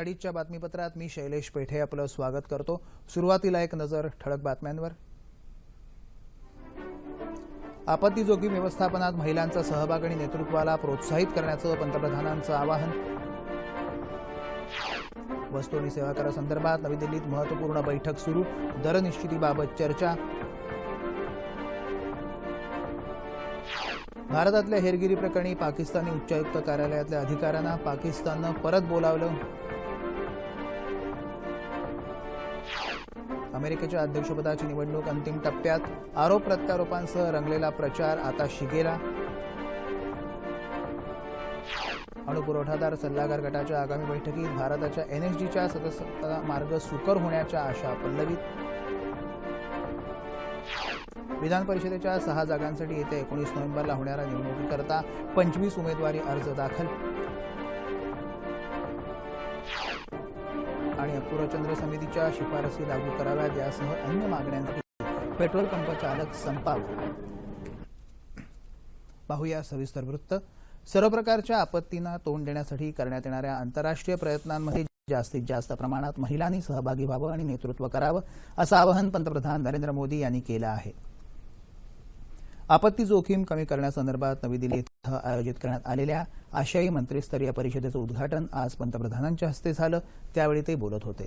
अडीचच्या बातमीपत्रात मी शैलेश पेठे आपलं स्वागत करतो. सुरुवातीला एक नजर ठळक बातम्यांवर. आपत्ती जोखीम व्यवस्थापनात महिलांचा सहभाग आणि नेतृत्वाला प्रोत्साहित करण्याचं पंतप्रधानांचं आवाहन. वस्तू आणि सेवा करासंदर्भात नवी दिल्लीत महत्त्वपूर्ण बैठक सुरू. दरनिश्चितीबाबत चर्चा. भारतातल्या हेरगिरी प्रकरणी पाकिस्तानी उच्चायुक्त कार्यालयातल्या अधिकाऱ्यांना पाकिस्ताननं परत बोलावलं. अमेरिकेच्या अध्यक्षपदाची निवडणूक अंतिम टप्प्यात आरोप प्रत्यारोपांसह रंगलेला प्रचार आता शिगेला. अणुपुरवठादार सल्लागार गटाच्या आगामी बैठकीत भारताच्या एनएसजीच्या सदस्यता मार्ग सुकर होण्याच्या आशा पल्लवीत. विधान परिषदेच्या सहा जागांसाठी येत्या एकोणीस नोव्हेंबरला होणाऱ्या निवडणुकीकरता पंचवीस उमेदवारी अर्ज दाखल. पूर्वचंद्र समितीच्या शिफारसी लागू कराव्यात यासह अन्य मागण्यांसाठी पेट्रोल पंप चालक संपावर पाहूया सविस्तर वृत्त. सर्व प्रकारच्या आपत्तींना तोंड देण्यासाठी करण्यात येणाऱ्या आंतरराष्ट्रीय प्रयत्नांमध्ये जास्तीत जास्त प्रमाणात महिलांनी सहभागी व्हावं आणि नेतृत्व करावं असं आवाहन पंतप्रधान नरेंद्र मोदी यांनी केलं आहे. आपत्ती जोखीम कमी करण्यासंदर्भात नवी दिल्ली इथं आयोजित करण्यात आलेल्या आशियाई मंत्रीस्तरीय परिषदेचं उद्घाटन आज पंतप्रधानांच्या हस्ते झालं त्यावेळी ते बोलत होते.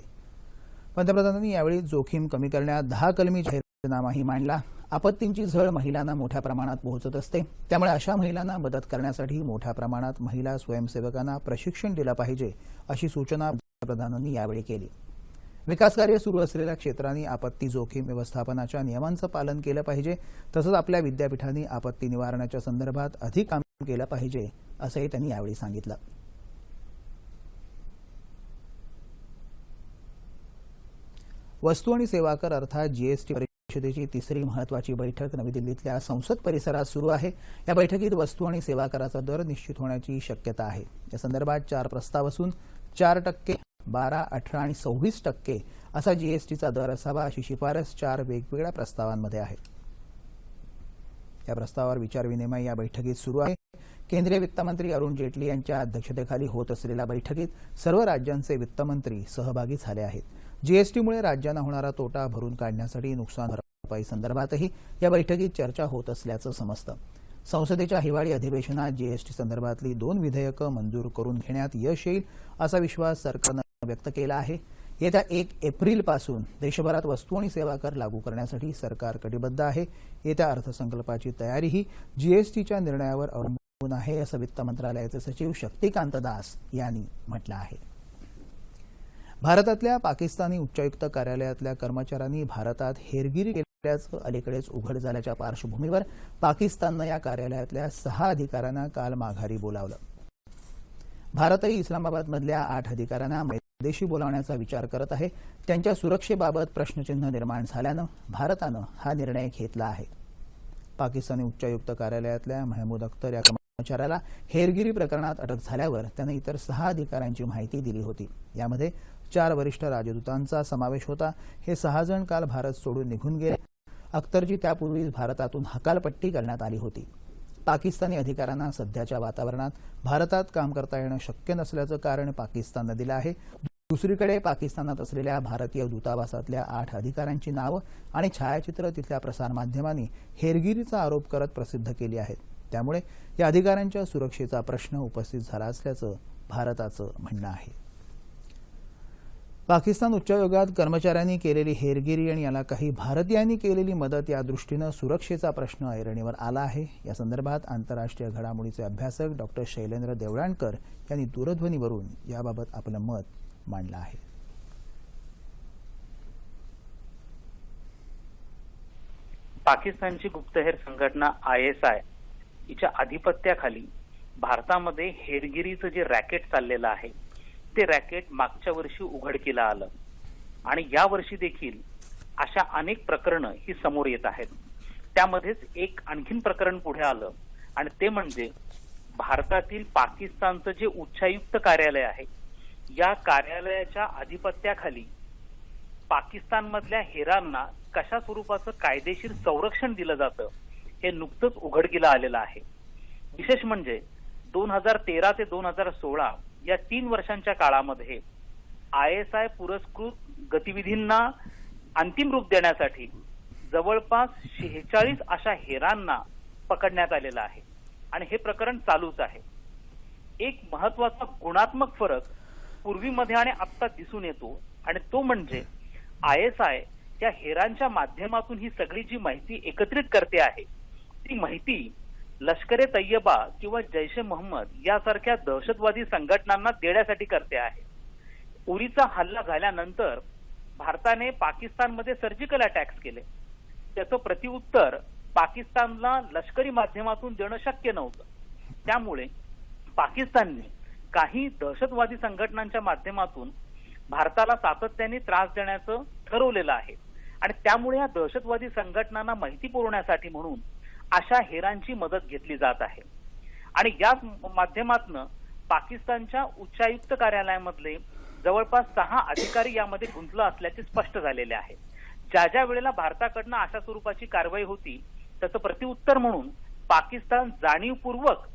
पंतप्रधानांनी यावेळी जोखीम कमी करण्यात दहा कलमी जाहीरनामाही मांडला. आपत्तींची झळ महिलांना मोठ्या प्रमाणात पोहोचत असते. त्यामुळे अशा महिलांना मदत करण्यासाठी मोठ्या प्रमाणात महिला स्वयंसेवकांना प्रशिक्षण दिलं पाहिजे अशी सूचना पंतप्रधानांनी यावेळी केली. विकासकार्य सुरू असलेल्या क्षेत्रांनी आपत्ती जोखीम व्यवस्थापनाच्या नियमांचं पालन केलं पाहिजे तसंच आपल्या विद्यापीठांनी आपत्ती निवारणाच्या संदर्भात अधिक काम केलं पाहिजे असंही त्यांनी यावेळी सांगितलं. वस्तू आणि सेवा कर अर्थात जीएसटी परिषदेची तिसरी महत्वाची बैठक नवी दिल्लीतल्या संसद परिसरात सुरू आहे. या बैठकीत वस्तू आणि सेवा कराचा दर निश्चित होण्याची शक्यता आहे. या संदर्भात चार प्रस्ताव असून चार टक्के बारा अठरा आणि सव्वीस टक्के असा जीएसटीचा दर असावा अशी शिफारस चार वेगवेगळ्या प्रस्तावांमध्ये आहे. या प्रस्तावावर विचारविनिमय या बैठकीत सुरू आहे. केंद्रीय वित्तमंत्री अरुण जेटली यांच्या अध्यक्षतेखाली होत असलेल्या बैठकीत सर्व राज्यांचे वित्तमंत्री सहभागी झाले आहेत. जीएसटीमुळे राज्यांना होणारा तोटा भरून काढण्यासाठी नुकसान भरपाई संदर्भातही या बैठकीत चर्चा होत असल्याचं समजतं. संसदेच्या हिवाळी अधिवेशनात जीएसटी संदर्भातली दोन विधेयकं मंजूर करून घेण्यात यश येईल असा विश्वास सरकारनं व्यक्त केला आहे. येत्या एक एप्रिलपासून देशभरात वस्तू आणि सेवा कर लागू करण्यासाठी सरकार कटिबद्ध आहे. येत्या अर्थसंकल्पाची तयारीही जीएसटीच्या निर्णयावर अवलंबून आहे असं वित्त मंत्रालयाचे सचिव शक्तिकांत दास यांनी म्हटलं आहे. भारतातल्या पाकिस्तानी उच्चायुक्त कार्यालयातल्या कर्मचाऱ्यांनी भारतात हेरगिरी केल्याचं अलीकडेच उघड झाल्याच्या पार्श्वभूमीवर पाकिस्ताननं या कार्यालयातल्या सहा अधिकाऱ्यांना काल माघारी बोलावलं. भारतही इस्लामाबादमधल्या आठ अधिकाऱ्यांना देशी बोलावण्याचा विचार करत आहे. त्यांच्या सुरक्षेबाबत प्रश्नचिन्ह निर्माण झाल्यानं भारतानं हा निर्णय घेतला आहे. पाकिस्तानी उच्चायुक्त कार्यालयातल्या महमूद अख्तर या कर्मचाऱ्याला हेरगिरी प्रकरणात अटक झाल्यावर त्यानं इतर सहा अधिकाऱ्यांची माहिती दिली होती. यामध्ये चार वरिष्ठ राजदूतांचा समावेश होता. हे सहाजण काल भारत सोडून निघून गेले. अख्तरची त्यापूर्वीच भारतातून हकालपट्टी करण्यात आली होती. पाकिस्तानी अधिकाऱ्यांना सध्याच्या वातावरणात भारतात काम करता येणं शक्य नसल्याचं कारण पाकिस्ताननं दिलं आहे. दुसरीकडे पाकिस्तानात असलेल्या भारतीय दूतावासातल्या आठ अधिकाऱ्यांची नावं आणि छायाचित्र तिथल्या प्रसारमाध्यमांनी हेरगिरीचा आरोप करत प्रसिद्ध केली आहेत. त्यामुळे या अधिकाऱ्यांच्या सुरक्षेचा प्रश्न उपस्थित झाला असल्याचं भारताचं म्हणणं आहे. पाकिस्तान उच्चायोगात कर्मचाऱ्यांनी केलेली हेरगिरी आणि याला काही भारतीयांनी केलेली मदत या दृष्टीनं सुरक्षेचा प्रश्न ऐरणीवर आला आहे. या संदर्भात आंतरराष्ट्रीय घडामोडीचे अभ्यासक डॉक्टर शैलेंद्र देवळाणकर यांनी दूरध्वनीवरून याबाबत आपलं मत मांडलं आहे. पाकिस्तानची गुप्तहेर संघटना आय एस आय हिच्या आधिपत्याखाली भारतामध्ये हेरगिरीचं जे रॅकेट चाललेलं आहे ते रॅकेट मागच्या वर्षी उघडकीला आलं. आणि या वर्षी देखील अशा अनेक प्रकरणं ही समोर येत आहेत. त्यामध्येच एक आणखीन प्रकरण पुढे आलं. आणि ते म्हणजे भारतातील पाकिस्तानचं जे उच्चायुक्त कार्यालय आहे या कार्यालयाच्या आधिपत्याखाली पाकिस्तानमधल्या हेरांना कशा स्वरूपाचं कायदेशीर संरक्षण दिलं जातं हे नुकतंच उघडकीला आलेलं आहे. विशेष म्हणजे दोन हजार तेरा ते दोन हजार सोळा या तीन वर्षांच्या काळामध्ये आय एस आय पुरस्कृत गतिविधींना अंतिम रूप देण्यासाठी जवळपास शेहेचाळीस अशा हेरांना पकडण्यात आलेलं आहे. आणि हे प्रकरण चालूच आहे. एक महत्त्वाचा गुणात्मक फरक पूर्वीमध्ये आणि आत्ता दिसून येतो. आणि तो म्हणजे आय एस आय या हेरांच्या माध्यमातून ही सगळी जी माहिती एकत्रित करते आहे ती माहिती लष्कर ए तय्यबा किंवा जैश ए मोहम्मद यासारख्या दहशतवादी संघटनांना देण्यासाठी करते आहे. उरीचा हल्ला झाल्यानंतर भारताने पाकिस्तानमध्ये सर्जिकल अटॅक्स केले. त्याचं प्रतिउत्तर पाकिस्तानला लष्करी माध्यमातून देणं शक्य नव्हतं. त्यामुळे पाकिस्तानने काही दहशतवादी संघटनांच्या माध्यमातून भारताला सातत्याने त्रास देण्याचं ठरवलेलं आहे. आणि त्यामुळे या दहशतवादी संघटनांना माहिती पुरवण्यासाठी म्हणून अशा हेरांची मदत घेतली जात आहे. आणि याच माध्यमातनं पाकिस्तानच्या उच्चायुक्त कार्यालयामधले जवळपास सहा अधिकारी यामध्ये गुंतलं असल्याचे स्पष्ट झालेले आहे. ज्या ज्या वेळेला भारताकडनं अशा स्वरूपाची कारवाई होती त्याचं प्रतिउत्तर म्हणून पाकिस्तान जाणीवपूर्वक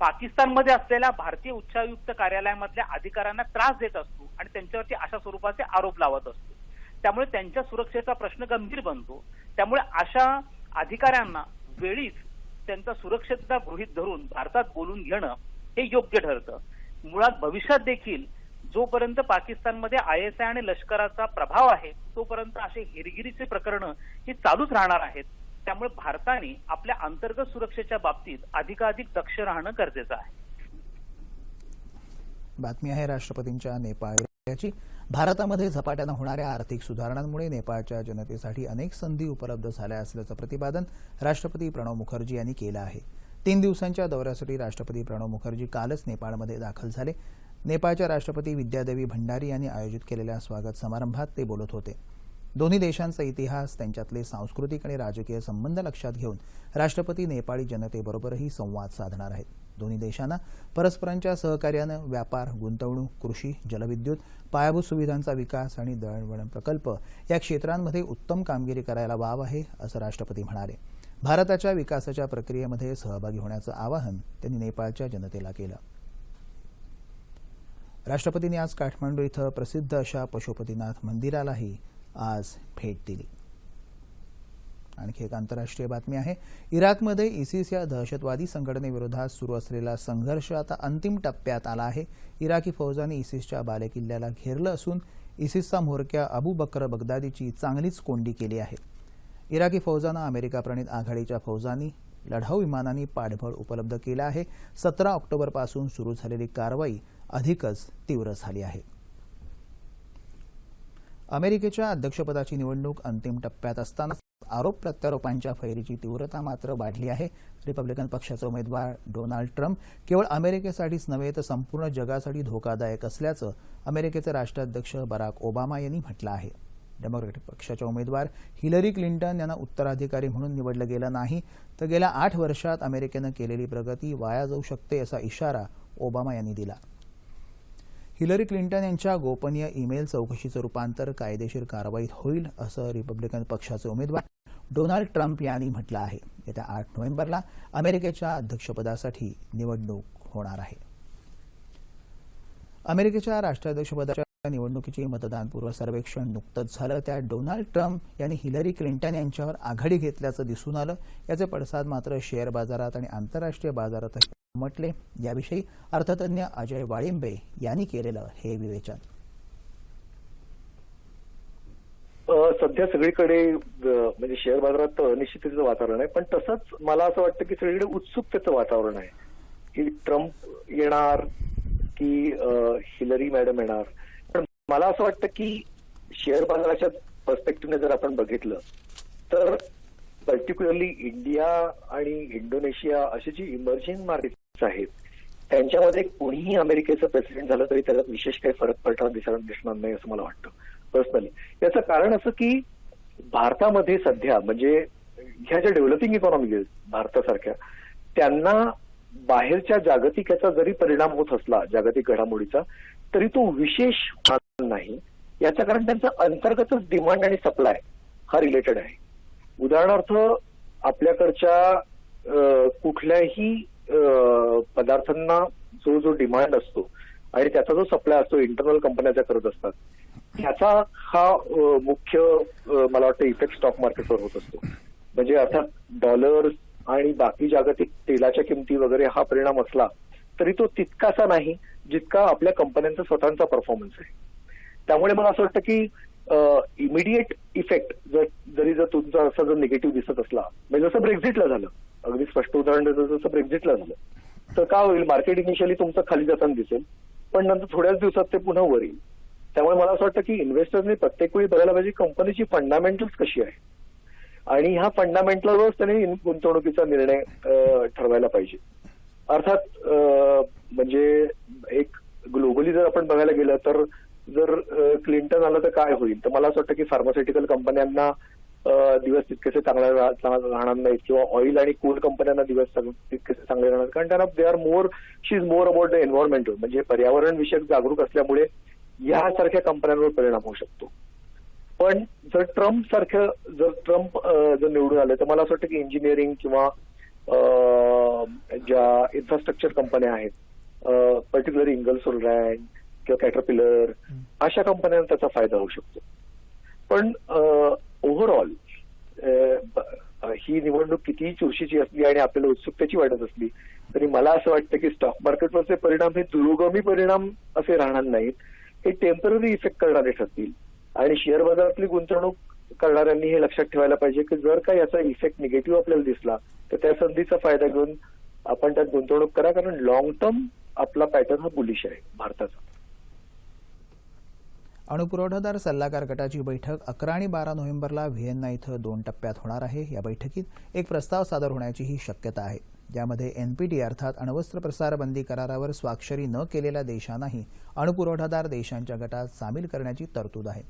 पाकिस्तानमध्ये असलेल्या भारतीय उच्चायुक्त कार्यालयामधल्या अधिकाऱ्यांना त्रास देत असतो आणि त्यांच्यावरती अशा स्वरूपाचे आरोप लावत असतो. त्यामुळे त्यांच्या सुरक्षेचा प्रश्न गंभीर बनतो. त्यामुळे अशा अधिकाऱ्यांना वेळीच त्यांचा सुरक्षितता गृहीत धरून भारतात बोलून घेणं हे योग्य ठरतं. मुळात भविष्यात देखील जोपर्यंत पाकिस्तानमध्ये आय एस आय आणि लष्कराचा प्रभाव आहे तोपर्यंत असे हेरगिरीचे प्रकरण ही चालूच राहणार आहेत. त्यामुळे भारताने आपल्या अंतर्गत सुरक्षेच्या बाबतीत अधिकाधिक दक्ष राहणं गरजेचं आहे. बातमी आहे राष्ट्रपतींच्या नेपाळची. भारतामध्ये झपाट्यानं होणाऱ्या आर्थिक सुधारणांमुळे नेपाळच्या जनतेसाठी अनेक संधी उपलब्ध झाल्या असल्याचं प्रतिपादन राष्ट्रपती प्रणव मुखर्जी यांनी केलं आहे. तीन दिवसांच्या दौऱ्यासाठी राष्ट्रपती प्रणव मुखर्जी कालच नेपाळमध्ये दाखल झाले. नेपाळच्या राष्ट्रपती विद्यादेवी भंडारी यांनी आयोजित केलेल्या स्वागत समारंभात ते बोलत होते. दोन्ही देशांचा इतिहास त्यांच्यातले सांस्कृतिक आणि राजकीय संबंध लक्षात घेऊन राष्ट्रपती नेपाळी जनतेबरोबरही संवाद साधणार आहेत. दोन्ही देशांना परस्परांच्या सहकार्यानं व्यापार गुंतवणूक कृषी जलविद्युत पायाभूत सुविधांचा विकास आणि दळणवळण प्रकल्प या क्षेत्रांमध्ये उत्तम कामगिरी करायला वाव आहे असं राष्ट्रपती म्हणाले. भारताच्या विकासाच्या प्रक्रियेमध्ये सहभागी होण्याचं आवाहन त्यांनी नेपाळच्या जनतेला केलं. राष्ट्रपतींनी आज काठमांडू इथं प्रसिद्ध अशा पशुपतीनाथ मंदिरालाही आज भेट दिली. आणखी एक आंतरराष्ट्रीय बातमी आहे. इराकमध्ये इसिस या दहशतवादी संघटनेविरोधात सुरू असलेला संघर्ष आता अंतिम टप्प्यात आला आहे. इराकी फौजांनी इसिसच्या बालेकिल्ल्याला घेरलं असून इसिसचा म्होरक्या अबू बकर बगदादीची चांगलीच कोंडी केली आहे. इराकी फौजांना अमेरिकाप्रणित आघाडीच्या फौजांनी लढाऊ विमानांनी पाठबळ उपलब्ध केलं आहे. सतरा ऑक्टोबरपासून सुरू झालेली कारवाई अधिकच तीव्र झाली आहे. अमेरिकेच्या अध्यक्षपदाची निवडणूक अंतिम टप्प्यात असताना आरोप प्रत्यारोपांच्या फैरीची तीव्रता मात्र वाढली आहे. रिपब्लिकन पक्षाचे उमेदवार डोनाल्ड ट्रम्प केवळ अमेरिकेसाठीच नव्हे तर संपूर्ण जगासाठी धोकादायक असल्याचं अमेरिकेचे राष्ट्राध्यक्ष बराक ओबामा यांनी म्हटलं आहे. डेमोक्रेटिक पक्षाच्या उमेदवार हिलरी क्लिंटन यांना उत्तराधिकारी म्हणून निवडलं गेलं नाही तर गेल्या आठ वर्षात अमेरिकेनं केलेली प्रगती वाया जाऊ शकते असा इशारा ओबामा यांनी दिला. हिलरी क्लिंटन यांच्या गोपनीय ईमेल चौकशीचं रूपांतर कायदेशीर कारवाईत होईल असं रिपब्लिकन पक्षाचे उमेदवार डोनाल्ड ट्रम्प यांनी म्हटलं आहे. येत्या आठ नोव्हेंबरला अमेरिकेच्या अध्यक्षपदासाठी निवडणूक होणार आहे. अमेरिकेच्या राष्ट्राध्यक्षपदाच्या निवडणुकीची मतदानपूर्व सर्वेक्षण नुकतंच झालं. त्यात डोनाल्ड ट्रम्प यांनी हिलरी क्लिंटन यांच्यावर आघाडी घेतल्याचं दिसून आलं. याचे पडसाद मात्र शेअर बाजारात आणि आंतरराष्ट्रीय बाजारातही म्हटले. याविषयी अर्थतज्ञ अजय वाळिंबे यांनी केलेलं हे विवेचन. सध्या सगळीकडे म्हणजे शेअर बाजारात अनिश्चिततेचं वातावरण आहे. पण तसंच मला असं वाटतं की सगळीकडे उत्सुकतेचं वातावरण आहे. की ट्रम्प येणार की हिलरी मॅडम येणार. पण मला असं वाटतं की शेअर बाजाराच्या पर्स्पेक्टिव्हने जर आपण बघितलं तर पर्टिक्युलरली इंडिया आणि इंडोनेशिया अशी जी इमर्जिंग मार्केट आहेत त्यांच्यामध्ये कोणीही अमेरिकेचं प्रेसिडेंट झालं तरी त्याला विशेष काही फरक पडताना दिसणार दिसणार नाही असं मला वाटतं पर्सनली याचं कारण असं की भारतामध्ये सध्या म्हणजे ह्या ज्या डेव्हलपिंग इकॉनॉमी आहेत भारतासारख्या त्यांना बाहेरच्या जागतिक याचा जरी परिणाम होत असला जागतिक घडामोडीचा तरी तो विशेष नाही. याचं कारण त्यांचा अंतर्गतच डिमांड आणि सप्लाय हा रिलेटेड आहे. उदाहरणार्थ आपल्याकडच्या कुठल्याही पदार्थांना जो जो डिमांड असतो आणि त्याचा जो सप्लाय असतो इंटरनल कंपन्या ज्या करत असतात ह्याचा हा मुख्य मला वाटतं इफेक्ट स्टॉक मार्केटवर होत असतो. म्हणजे अर्थात डॉलर आणि बाकी जागतिक तेलाच्या किमती वगैरे हा परिणाम असला तरी तो तितकासा नाही जितका आपल्या कंपन्यांचा स्वतःचा परफॉर्मन्स आहे. त्यामुळे मला असं वाटतं की इमिडिएट इफेक्ट जर जरी जर तुमचा असा जर निगेटिव्ह दिसत असला म्हणजे जसं ब्रेक्झिटला झालं अगदी स्पष्ट उदाहरण देतो जसं ब्रेक्झिटला झालं तर काय होईल मार्केट इनिशियली तुमचं खाली जाताना दिसेल पण नंतर थोड्याच दिवसात ते पुन्हा वर येईल. त्यामुळे मला असं वाटतं की इन्व्हेस्टरने प्रत्येक वेळी बघायला पाहिजे कंपनीची फंडामेंटल्स कशी आहे. आणि ह्या फंडामेंटलवरच त्यांनी गुंतवणुकीचा निर्णय ठरवायला पाहिजे. अर्थात म्हणजे एक ग्लोबली जर आपण बघायला गेलं तर जर क्लिंटन आलं तर काय होईल? तर मला असं वाटतं की फार्मास्युटिकल कंपन्यांना दिवस तितकेसे चांगले राहणार नाहीत किंवा ऑइल आणि कोल कंपन्यांना दिवस तितकेसे चांगले राहणार कारण त्यांना they are more she is more about the environmental म्हणजे पर्यावरण विषयक जागरूक असल्यामुळे यासारख्या कंपन्यांवर परिणाम होऊ शकतो. पण जर ट्रम्प सारखं जर ट्रम्प जर निवडून आले तर मला असं वाटतं की इंजिनिअरिंग किंवा ज्या इन्फ्रास्ट्रक्चर कंपन्या आहेत पर्टिक्युलर इंगल्स रँड किंवा कॅटरपिलर अशा कंपन्यांना त्याचा फायदा होऊ शकतो. पण ओव्हरऑल ही निवडणूक कितीही चुरशीची असली आणि आपल्याला उत्सुकतेची वाटत असली तरी मला असं वाटतं की स्टॉक मार्केटवरचे परिणाम हे दुरोगामी परिणाम असे राहणार नाहीत. हे टेंपररी इफेक्ट करणारे ठरतील. आणि शेअर बाजारातली गुंतवणूक करणाऱ्यांनी हे लक्षात ठेवायला पाहिजे की जर का याचा इफेक्ट निगेटिव्ह आपल्याला दिसला तर त्या संधीचा फायदा घेऊन आपण त्यात गुंतवणूक करा कारण लॉंग टर्म आपला पॅटर्न हा बुलिश आहे भारताचा. अणुपुरवठादार सल्लागार गटाची बैठक अकरा आणि बारा नोव्हेंबरला व्हिएन्ना इथं दोन टप्प्यात होणार आहे. या बैठकीत एक प्रस्ताव सादर होण्याचीही शक्यता आहे. ज्यामध्ये एनपीटी अर्थात अण्वस्त्र प्रसार बंदी करारावर स्वाक्षरी न केलेल्या देशांनाही अणुपुरवठादार देशांच्या गटात सामील करण्याची तरतूद आहे.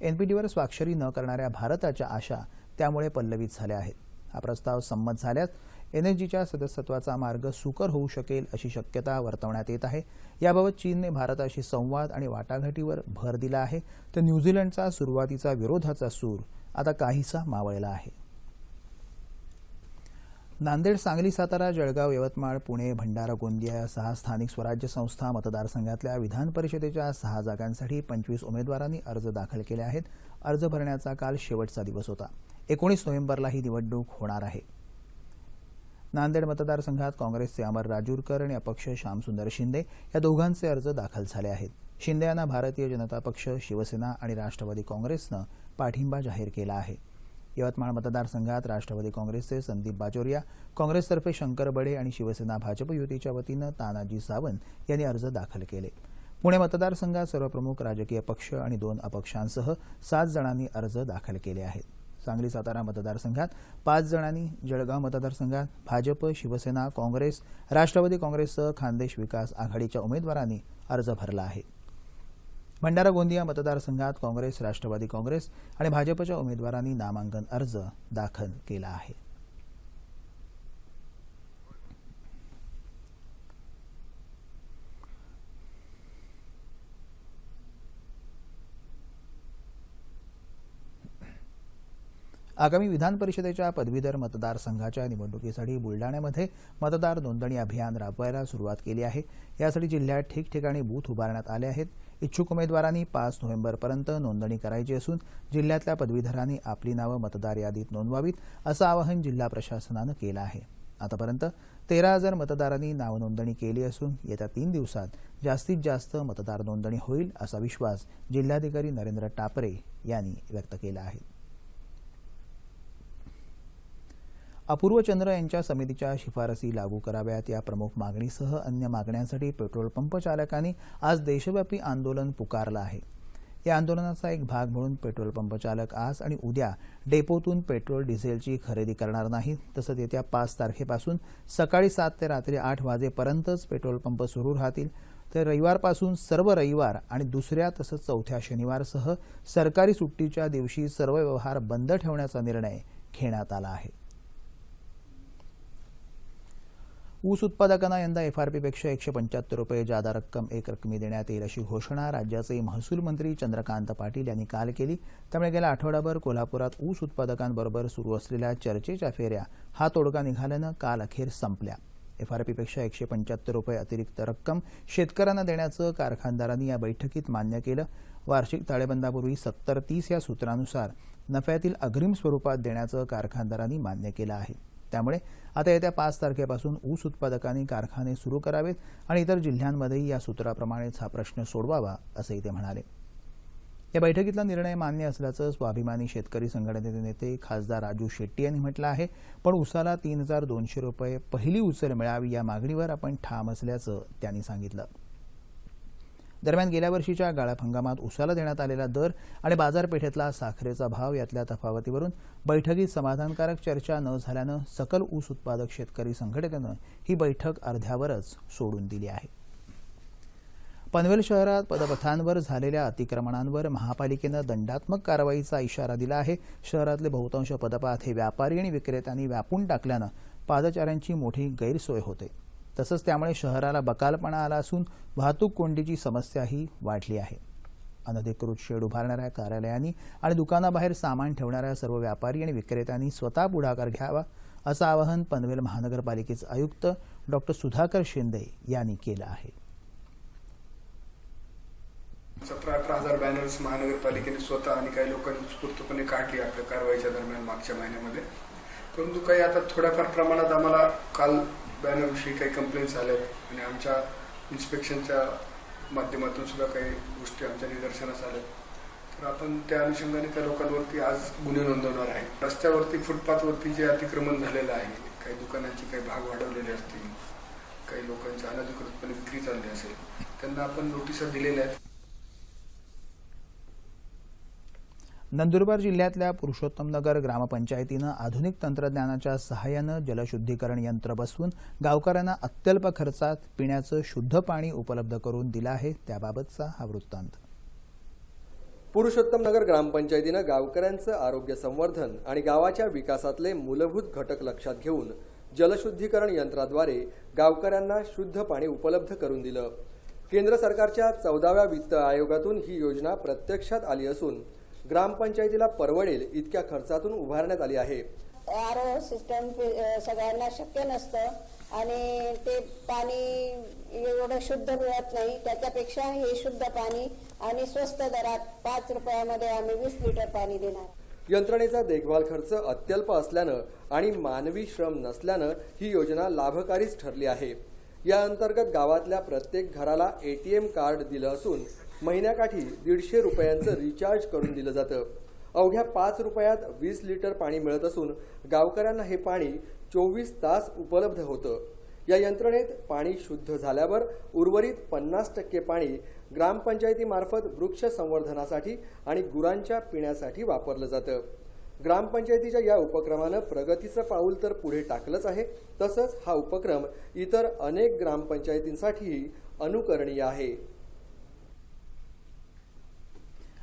एनपीटीवर स्वाक्षरी न करणाऱ्या भारताच्या आशा त्यामुळे पल्लवित झाल्या आहेत. हा प्रस्ताव संमत झाल्यास एनएसजीच्या सदस्यत्वाचा मार्ग सुकर होऊ शकेल अशी शक्यता वर्तवण्यात येत आहे. याबाबत चीनने भारताशी संवाद आणि वाटाघाटीवर भर दिला आहे. तर न्यूझीलंडचा सुरुवातीचा विरोधाचा सूर आता काहीसा मावळला आहे. नांदेड सांगली सातारा जळगाव यवतमाळ पुणे भंडारा गोंदिया या सहा स्थानिक स्वराज्य संस्था मतदारसंघातल्या विधान परिषदेच्या सहा जागांसाठी पंचवीस उमेदवारांनी अर्ज दाखल केले आहेत. अर्ज भरण्याचा काल शेवटचा दिवस होता. एकोणीस नोव्हेंबरला ही निवडणूक होणार आहे. नांदेड मतदारसंघात काँग्रेसचे अमर राजूरकर आणि अपक्ष श्यामसुंदर शिंदे या दोघांचे अर्ज दाखल झाले आहेत. शिंदे यांना भारतीय जनता पक्ष शिवसेना आणि राष्ट्रवादी काँग्रेसनं पाठिंबा जाहीर केला आहे. यवतमाळ मतदारसंघात राष्ट्रवादी काँग्रेसचे संदीप बाजोरिया काँग्रेसतर्फे शंकर बडे आणि शिवसेना भाजप युतीच्या वतीनं तानाजी सावंत यांनी अर्ज दाखल केले. पुणे मतदारसंघात सर्व प्रमुख राजकीय पक्ष आणि दोन अपक्षांसह सात जणांनी अर्ज दाखल केले आहेत. सांगली सातारा मतदारसंघात. पाच जणांनी जळगाव मतदारसंघात. भाजप शिवसेना काँग्रेस राष्ट्रवादी काँग्रेससह खानदेश विकास आघाडीच्या उमेदवारांनी अर्ज भरला आहे. भंडारा गोंदिया मतदारसंघात काँग्रेस राष्ट्रवादी काँग्रेस आणि भाजपच्या उमेदवारांनी नामांकन अर्ज दाखल केला आहे. आगामी विधान परिषदेच्या पदवीधर मतदारसंघाच्या निवडणुकीसाठी बुलडाण्यामध्ये मतदार नोंदणी अभियान राबवायला सुरुवात केली आहे. यासाठी जिल्ह्यात ठिकठिकाणी बूथ उभारण्यात आले आहेत. इच्छुक उमेदवारांनी पाच नोव्हेंबरपर्यंत नोंदणी करायची असून जिल्ह्यातल्या पदवीधरांनी आपली नावं मतदार यादीत नोंदवावीत असं आवाहन जिल्हा प्रशासनानं केलं आहे. आतापर्यंत तेरा हजार मतदारांनी नावनोंदणी केली असून येत्या तीन दिवसात जास्तीत जास्त मतदार नोंदणी होईल असा विश्वास जिल्हाधिकारी नरेंद्र टापरे यांनी व्यक्त केला आहे. अपूर्व चंद्र यांच्या समितीच्या शिफारसी लागू कराव्यात. या प्रमुख मागणीसह अन्य मागण्यांसाठी पेट्रोल पंप चालकांनी आज देशव्यापी आंदोलन पुकारलं आहे. या आंदोलनाचा एक भाग म्हणून पेट्रोल पंप चालक आज आणि उद्या डेपोतून पेट्रोल डिझेलची खरेदी करणार नाही तसंच येत्या पाच तारखेपासून सकाळी सात ते रात्री आठ वाजेपर्यंतच पेट्रोल पंप सुरू राहतील. तर रविवारपासून सर्व रविवार आणि दुसऱ्या तसंच चौथ्या शनिवारसह सरकारी सुट्टीच्या दिवशी सर्व व्यवहार बंद ठेवण्याचा निर्णय घेण्यात आला आहे. ऊस उत्पादकांना यंदा एफआरपीपेक्षा एकशे पंच्याहत्तर रुपये जादा रक्कम एक रकमी देण्यात येईल अशी घोषणा राज्याचे महसूल मंत्री चंद्रकांत पाटील यांनी काल केली. त्यामुळे गेल्या आठवडाभर कोल्हापुरात ऊस उत्पादकांबरोबर सुरू असलेल्या चर्चेच्या फेऱ्या हा तोडगा निघाल्यानं काल अखेर संपल्या. एफआरपीपेक्षा एकशे पंच्याहत्तर रुपये अतिरिक्त रक्कम शेतकऱ्यांना देण्याचं कारखानदारांनी या बैठकीत मान्य केलं. वार्षिक ताळेबंदापूर्वी सत्तर तीस या सूत्रानुसार नफ्यातील अग्रिम स्वरूपात देण्याचं कारखानदारांनी मान्य केलं आहे. त्यामुळे आता येत्या पाच तारखेपासून ऊस उत्पादकांनी कारखाने सुरू करावेत आणि इतर जिल्ह्यांमध्येही या सूत्राप्रमाणेच हा प्रश्न सोडवावा असंही ते म्हणाले. या बैठकीतला निर्णय मान्य असल्याचं स्वाभिमानी शेतकरी संघटनेचे नेते खासदार राजू शेट्टी यांनी म्हटलं आहे. पण उसाला तीन हजार दोनशे रुपये पहिली उचल मिळावी या मागणीवर आपण ठाम असल्याचं त्यांनी सांगितलं. दरम्यान गेल्या वर्षीच्या गाळप हंगामात उसाला देण्यात आलेला दर आणि बाजारपेठेतला साखरेचा भाव यातल्या तफावतीवरून बैठकीत समाधानकारक चर्चा न झाल्यानं सकल ऊस उत्पादक शेतकरी संघटनेनं ही बैठक अर्ध्यावरच सोडून दिली आहे. पनवेल शहरात पदपथांवर झालेल्या अतिक्रमणांवर महापालिकेनं दंडात्मक कारवाईचा इशारा दिला आहे. शहरातले बहुतांश पदपाथ हे व्यापारी आणि विक्रेत्यांनी व्यापून टाकल्यानं पादचाऱ्यांची मोठी गैरसोय होते. तसंच त्यामुळे शहराला बकालपणा आला असून वाहतूक कोंडीची समस्याही वाढली आहे. अनधिकृत शेड उभारणाऱ्या कार्यालयांनी आणि दुकानाबाहेर सामान ठेवणाऱ्या सर्व व्यापारी आणि विक्रेत्यांनी स्वतः पुढाकार घ्यावा असं आवाहन पनवेल महानगरपालिकेचे आयुक्त डॉक्टर सुधाकर शिंदे यांनी केलं आहे. सतरा अठरा हजार बॅनर्स महानगरपालिकेने स्वतः आणि काही लोकांनी उत्स्फूर्तपणे काढली आपल्या कारवाईच्या दरम्यान मागच्या महिन्यामध्ये. परंतु काही आता थोड्याफार प्रमाणात आम्हाला काल बॅनरविषयी काही कंप्लेंट्स आल्यात आणि आमच्या इन्स्पेक्शनच्या माध्यमातून सुद्धा काही गोष्टी आमच्या निदर्शनास आल्यात. तर आपण त्या अनुषंगाने त्या लोकांवरती आज गुन्हे नोंदवणार आहे. रस्त्यावरती फुटपाथवरती जे अतिक्रमण झालेलं आहे काही दुकानांचे काही भाग वाढवलेले असतील काही लोकांची अनधिकृतपणे विक्री चालली असेल त्यांना आपण नोटिसा दिलेल्या आहेत. नंदुरबार जिल्ह्यातल्या पुरुषोत्तमनगर ग्रामपंचायतीनं आधुनिक तंत्रज्ञानाच्या सहाय्यानं जलशुद्धीकरण यंत्र बसवून गावकऱ्यांना अत्यल्प खर्चात पिण्याचं शुद्ध पाणी उपलब्ध करून दिलं आहे त्याबाबतचा हा वृत्तांत. पुरुषोत्तम नगर ग्रामपंचायतीनं गावकऱ्यांचं आरोग्य संवर्धन आणि गावाच्या विकासातले मूलभूत घटक लक्षात घेऊन जलशुद्धीकरण यंत्राद्वारे गावकऱ्यांना शुद्ध पाणी उपलब्ध करून दिलं. केंद्र सरकारच्या चौदाव्या वित्त आयोगातून ही योजना प्रत्यक्षात आली असून ग्रामपंचायतीला परवडेल इतक्या खर्चातून उभारण्यात आली आहे. आर ओ सिस्टम सगळ्यांना शक्य नसतं आणि ते पाणी एवढं शुद्ध मिळत नाही. त्याच्यापेक्षा हे शुद्ध पाणी आणि स्वस्त दरात पाच रुपयामध्ये आम्ही वीस लिटर पाणी देणार. यंत्रणेचा देखभाल खर्च अत्यल्प असल्यानं आणि मानवी श्रम नसल्यानं ही योजना लाभकारीच ठरली आहे. या अंतर्गत गावातल्या प्रत्येक घराला एटीएम कार्ड दिलं असून महिन्याकाठी दीडशे रुपयांचं रिचार्ज करून दिलं जातं. अवघ्या पाच रुपयात वीस लिटर पाणी मिळत असून गावकऱ्यांना हे पाणी चोवीस तास उपलब्ध होतं. या यंत्रणेत पाणी शुद्ध झाल्यावर उर्वरित पन्नास टक्के पाणी ग्रामपंचायतीमार्फत वृक्ष संवर्धनासाठी आणि गुरांच्या पिण्यासाठी वापरलं जातं. ग्रामपंचायतीच्या या उपक्रमानं प्रगतीचं पाऊल तर पुढे टाकलंच आहे. तसंच हा उपक्रम इतर अनेक ग्रामपंचायतींसाठीही अनुकरणीय आहे.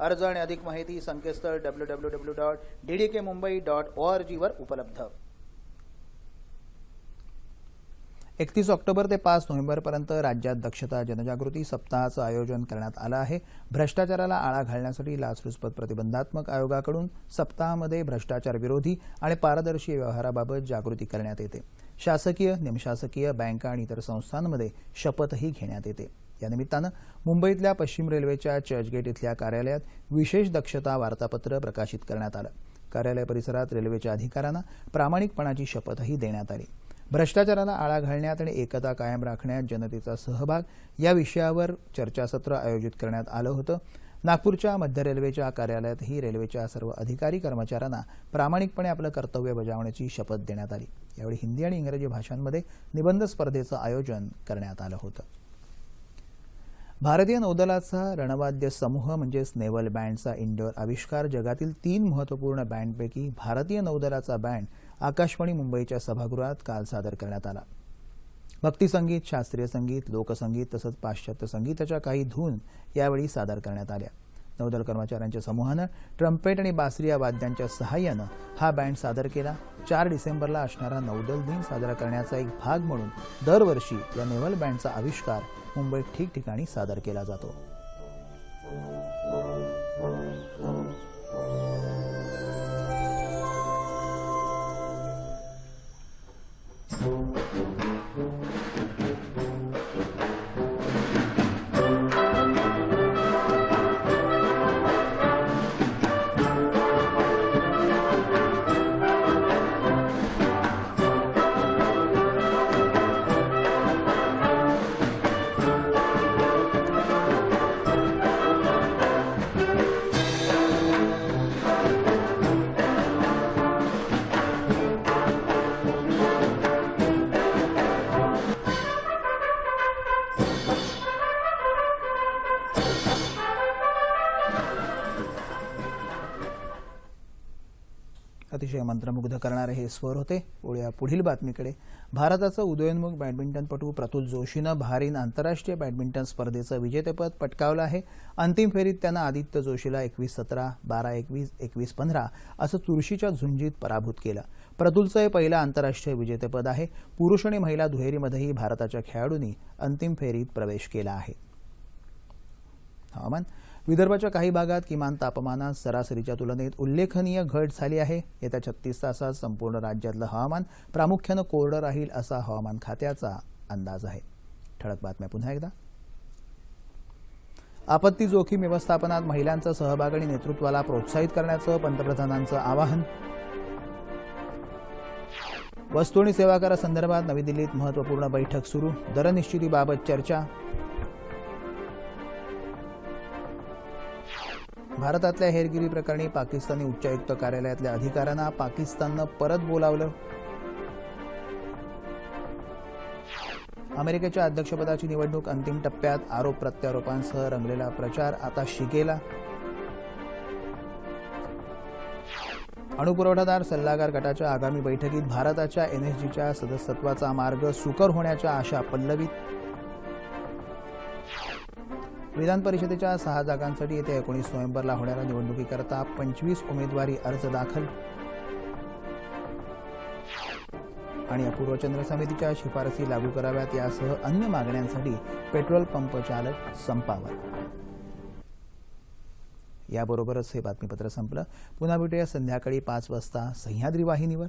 अर्ज आणि अधिक माहिती संकेतस्थळ W W W dot D K Mumbai dot O R जीवर उपलब्ध. एकतीस ऑक्टोबर ते पाच नोव्हेंबरपर्यंत राज्यात दक्षता जनजागृती सप्ताहाचं आयोजन करण्यात आलं आहे. भ्रष्टाचाराला आळा घालण्यासाठी लाचलुचपत प्रतिबंधात्मक आयोगाकडून सप्ताहामध्ये भ्रष्टाचार विरोधी आणि पारदर्शी व्यवहाराबाबत जागृती करण्यात येते. शासकीय निमशासकीय बँका आणि इतर संस्थांमध्ये शपथही घेण्यात येते. या निमित्तानं मुंबईतल्या पश्चिम रेल्वेच्या चर्चगेट इथल्या कार्यालयात विशेष दक्षता वार्तापत्र प्रकाशित करण्यात आलं. कार्यालय परिसरात रेल्वेच्या अधिकाऱ्यांना प्रामाणिकपणाची शपथही देण्यात आली. भ्रष्टाचाराला आळा घालण्यात आणि एकता कायम राखण्यात जनतेचा सहभाग या विषयावर चर्चासत्र आयोजित करण्यात आलं होतं. नागपूरच्या मध्य रेल्वेच्या कार्यालयातही रेल्वेच्या सर्व अधिकारी कर्मचाऱ्यांना प्रामाणिकपणे आपलं कर्तव्य बजावण्याची शपथ देण्यात आली. यावेळी हिंदी आणि इंग्रजी भाषांमध्ये निबंध स्पर्धेचं आयोजन करण्यात आलं होतं. भारतीय नौदलाचा रणवाद्य समूह म्हणजेच नेव्हल बँडचा इंडोर आविष्कार जगातील तीन महत्त्वपूर्ण बँडपैकी भारतीय नौदलाचा बँड आकाशवाणी मुंबईच्या सभागृहात काल सादर करण्यात आला. भक्तिसंगीत शास्त्रीय संगीत लोकसंगीत तसंच पाश्चात्य संगीताच्या काही धून यावेळी सादर करण्यात आल्या. नौदल कर्मचाऱ्यांच्या समूहानं ट्रम्पेट आणि बासरी या वाद्यांच्या सहाय्यानं हा बँड सादर केला. चार डिसेंबरला असणारा नौदल दिन साजरा करण्याचा एक भाग म्हणून दरवर्षी या नेव्हल बँडचा आविष्कार मुंबईत ठिकठिकाणी सादर केला जातो. मंत्रमुग्ध करणारे हे स्वर होते. वळूया पुढील बातमीकडे. भारताचं उदयोन्मुख बॅडमिंटनपटू प्रतुल जोशीनं भारीन आंतरराष्ट्रीय बॅडमिंटन स्पर्धेचं विजेतेपद पटकावलं आहे. अंतिम फेरीत त्यानं आदित्य जोशीला एकवीस सतरा बारा एकवीस एकवीस पंधरा असं तुळशीच्या झुंजीत पराभूत केलं. प्रतुलचं हे पहिलं आंतरराष्ट्रीय विजेतेपद आहे. पुरुष आणि महिला दुहेरीमध्येही भारताच्या खेळाडूंनी अंतिम फेरीत प्रवेश केला आहे. हवामान विदर्भाच्या काही भागात किमान तापमानात सरासरीच्या तुलनेत उल्लेखनीय घट झाली आहे. येत्या छत्तीस तासात संपूर्ण राज्यातलं हवामान प्रामुख्यानं कोरडं राहील असा हवामान खात्याचा अंदाज आहे. ठळक बातम्या पुन्हा एकदा. आपत्ती जोखीम व्यवस्थापनात महिलांचा सहभाग आणि नेतृत्वाला प्रोत्साहित करण्याचं पंतप्रधानांचं आवाहन. वस्तू आणि सेवा करासंदर्भात नवी दिल्लीत महत्त्वपूर्ण बैठक सुरू. दरनिश्चितीबाबत चर्चा. भारतातल्या हेरगिरी प्रकरणी पाकिस्तानी उच्चायुक्त कार्यालयातल्या अधिकाऱ्यांना पाकिस्ताननं परत बोलावलं. अमेरिकेच्या अध्यक्षपदाची निवडणूक अंतिम टप्प्यात आरोप प्रत्यारोपांसह रंगलेला प्रचार आता शिगेला. अणुपुरवठादार सल्लागार गटाच्या आगामी बैठकीत भारताच्या एनएसजीच्या सदस्यत्वाचा मार्ग सुकर होण्याच्या आशा पल्लवीत. विधान परिषदेच्या सहा जागांसाठी येत्या एकोणीस नोव्हेंबरला होणाऱ्या निवडणुकीकरता पंचवीस उमेदवारी अर्ज दाखल. आणि अपूर्व चंद्र समितीच्या शिफारसी लागू कराव्यात यासह अन्य मागण्यांसाठी पेट्रोल पंप चालक संपावर. याबरोबरच हे बातमीपत्र संपलं. पुन्हा भेटूया संध्याकाळी पाच वाजता सह्याद्री वाहिनीवर.